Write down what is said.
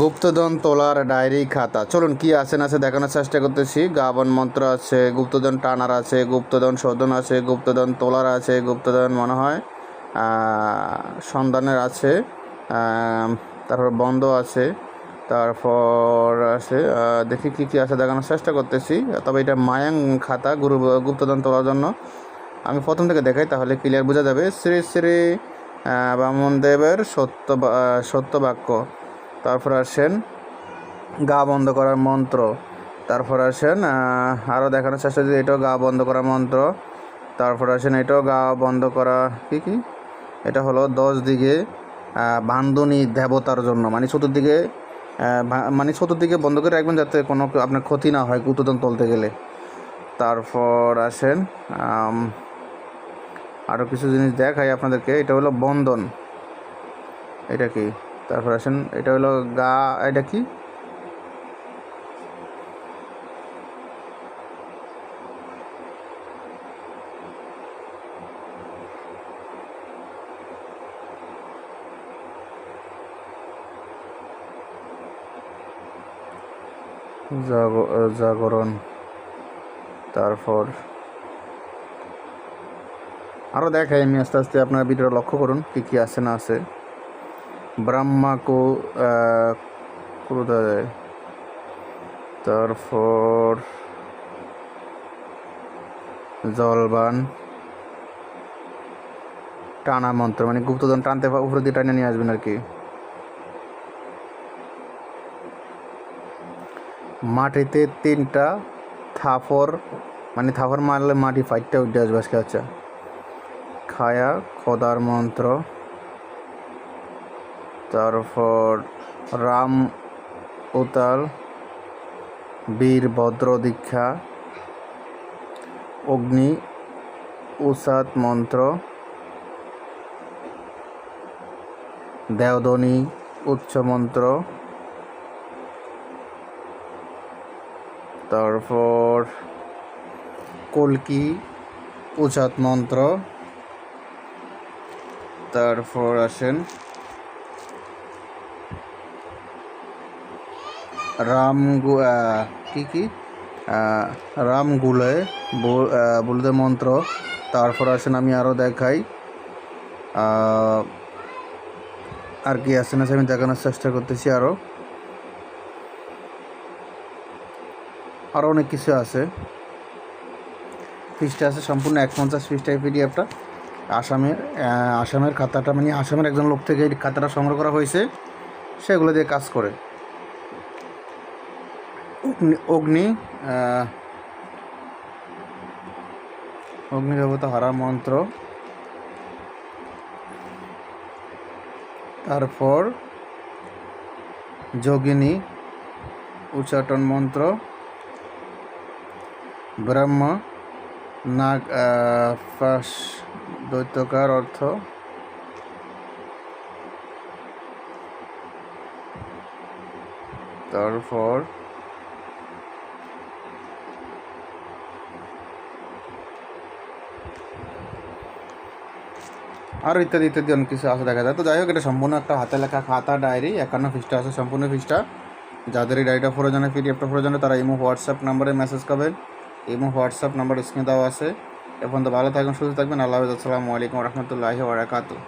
গুপ্তধন তোলার ডায়েরি খাতা। চলুন কি আছে না আছে দেখানোর চেষ্টা করতেছি। গাবন মন্ত্র আছে গুপ্তধন টানার আছে গুপ্তধন শোধন আছে গুপ্তধন তোলার আছে গুপ্তধন মনে হয় সন্ধানের আছে তারপর বন্ধ আছে তারপর আছে দেখি কি কি আছে দেখানোর চেষ্টা করতেছি। তবে এটা মায়াং খাতা গুরু গুপ্তধন তোলার জন্য। আমি প্রথম থেকে দেখাই তাহলে ক্লিয়ার বোঝা যাবে। শ্রী শ্রী আহ, বামনদেবের সত্য সত্য বাক্য। তারপর আসেন গা বন্ধ করার মন্ত্র। তারপর আসেন আরও দেখানোর চেষ্টা যদি এটাও গা বন্ধ করার মন্ত্র। তারপর আসেন, এটাও গা বন্ধ করা, কি কি? এটা হলো দশ দিকে বান্ধনী দেবতার জন্য। মানে চতুর্দিকে মানে চতুর্দিকে বন্ধ করে রাখবেন যাতে কোনো আপনার ক্ষতি না হয় কুতুদন তুলতে গেলে। তারপর আসেন আরও কিছু জিনিস দেখাই আপনাদেরকে। এটা হলো বন্ধন। এটা কি? তারপর আসেন, এটা হলো গা, এটা কি? জাগরণ। তারপর আরও দেখাই আমি আস্তে আস্তে আপনার ভিডিওটা লক্ষ্য করুন, কী কী আছে না আছে। ব্রাহ্মা কো ক্রোধায় তারপর জলবান। টানা মন্ত্র মানে গুপ্তধন টানতে উপরে দিয়ে টানে নিয়ে আসবেন আর কি। মাটিতে তিনটা থাপর মানে থাপর মারলে মাটি ফাইটটা উঠে আসবে আজকে আচ্ছা। খায়া, খোদার মন্ত্র। তারপর রাম উতাল, বীর ভদ্র দীক্ষা, অগ্নি, উষাদ মন্ত্র দেওদনী উচ্চ মন্ত্র। তারপর কলকি উচাত মন্ত্র। তারপর আসেন রাম কি কি? আহ, রাম গুলে বল- আহ, বলতে মন্ত্র। তারপর আসেন আমি আরও দেখাই। আর কি আছে না আমি দেখানোর চেষ্টা করতেছি আরও আরও অনেক কিছু আছে। ফিসটা আছে সম্পূর্ণ এক পঞ্চাশ ফিসটা এই পিডিএফটা। আসামের আসামের খাতাটা মানে আসামের একজন লোক থেকে এই খাতাটা সংগ্রহ করা হয়েছে। সেগুলো দিয়ে কাজ করে। অগ্নি অগ্নি দেবতা হারা মন্ত্র। তারপর যোগিনী উচ্চাটন মন্ত্র। ব্রহ্ম নাগ দৈত্যকার অর্থ। তারপর আরও ইত্যাদি ইত্যাদি অনেক কিছু আছে দেখা যায়। তো যাই হোক, এটা সম্পূর্ণ একটা হাতে লেখা খাতা ডায়েরি, একান্ন ফিসটা আছে, সম্পূর্ণ পৃষ্ঠা। যাদের এই ডায়েরিটা প্রয়োজনে পিডিএফটা প্রয়োজনে, তারা ইমো, হোয়াটসঅ্যাপ নাম্বারে মেসেজ করবেন। ইমো, হোয়াটসঅ্যাপ নাম্বার স্ক্রিনে দেওয়া আছে। এখন তো ভালো থাকবেন, সুস্থ থাকবেন। আল্লাহ আসসালামু আলাইকুম রহমতুল্লাহি ওবরাকাতুহ